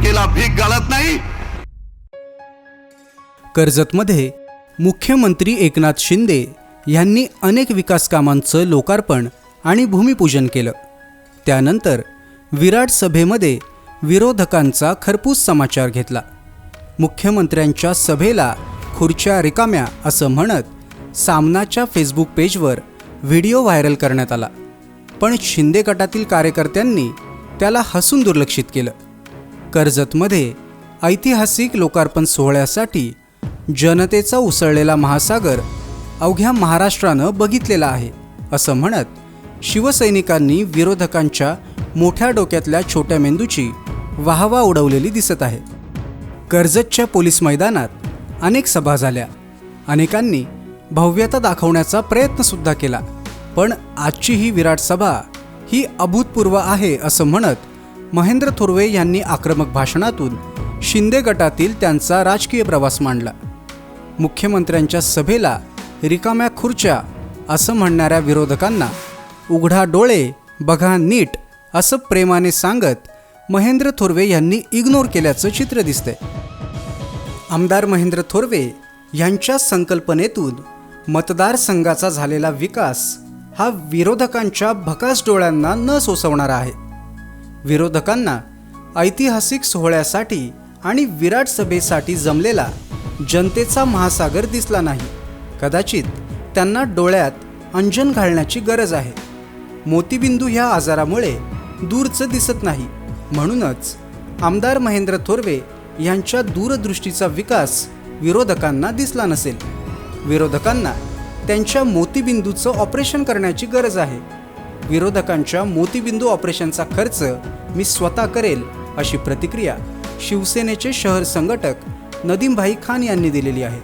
भीक घालत नाही. कर्जतमध्ये मुख्यमंत्री एकनाथ शिंदे यांनी अनेक विकास कामांचं लोकार्पण आणि भूमिपूजन केलं. त्यानंतर विराट सभेमध्ये विरोधकांचा खरपूस समाचार घेतला. मुख्यमंत्र्यांच्या सभेला खुर्च्या रिकाम्या असं म्हणत सामनाच्या फेसबुक पेजवर व्हिडिओ व्हायरल करण्यात आला. पण शिंदे गटातील कार्यकर्त्यांनी त्याला हसून दुर्लक्षित केलं. कर्जतमध्ये ऐतिहासिक लोकार्पण सोहळ्यासाठी जनतेचा उसळलेला महासागर अवघ्या महाराष्ट्रानं बघितलेला आहे असं म्हणत शिवसैनिकांनी विरोधकांच्या मोठ्या डोक्यातल्या छोट्या मेंदूची वाहवा उडवलेली दिसत आहे. कर्जतच्या पोलीस मैदानात अनेक सभा झाल्या. अनेकांनी भव्यता दाखवण्याचा प्रयत्नसुद्धा केला पण आजची ही विराट सभा ही अभूतपूर्व आहे असं म्हणत महेंद्र थोरवे यांनी आक्रमक भाषणातून शिंदे गटातील त्यांचा राजकीय प्रवास मांडला. मुख्यमंत्र्यांच्या सभेला रिकाम्या खुर्च्या असं म्हणणाऱ्या विरोधकांना उघडा डोळे बघा नीट असं प्रेमाने सांगत महेंद्र थोरवे यांनी इग्नोर केल्याचं चित्र दिसतंय. आमदार महेंद्र थोरवे यांच्या संकल्पनेतून मतदारसंघाचा झालेला विकास हा विरोधकांच्या भकास डोळ्यांना न सोसवणारा आहे. विरोधकांना ऐतिहासिक सोहळ्यासाठी आणि विराट सभेसाठी जमलेला जनतेचा महासागर दिसला नाही. कदाचित त्यांना डोळ्यात अंजन घालण्याची गरज आहे. मोतीबिंदू ह्या आजारामुळे दूरचं दिसत नाही. म्हणूनच आमदार महेंद्र थोरवे यांच्या दूरदृष्टीचा विकास विरोधकांना दिसला नसेल. विरोधकांना त्यांच्या मोतीबिंदूचं ऑपरेशन करण्याची गरज आहे. विरोधकांच्या मोतीबिंदू ऑपरेशनचा खर्च मी स्वतः करेल अशी प्रतिक्रिया शिवसेनेचे शहर संघटक नदीमभाई खान यांनी दिलेली आहे.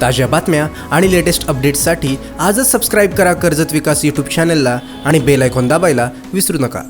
ताज्या बातम्या आणि लेटेस्ट अपडेट्ससाठी आजच सबस्क्राईब करा कर्जत विकास यूट्यूब चॅनलला आणि बेल आयकॉन दाबायला विसरू नका.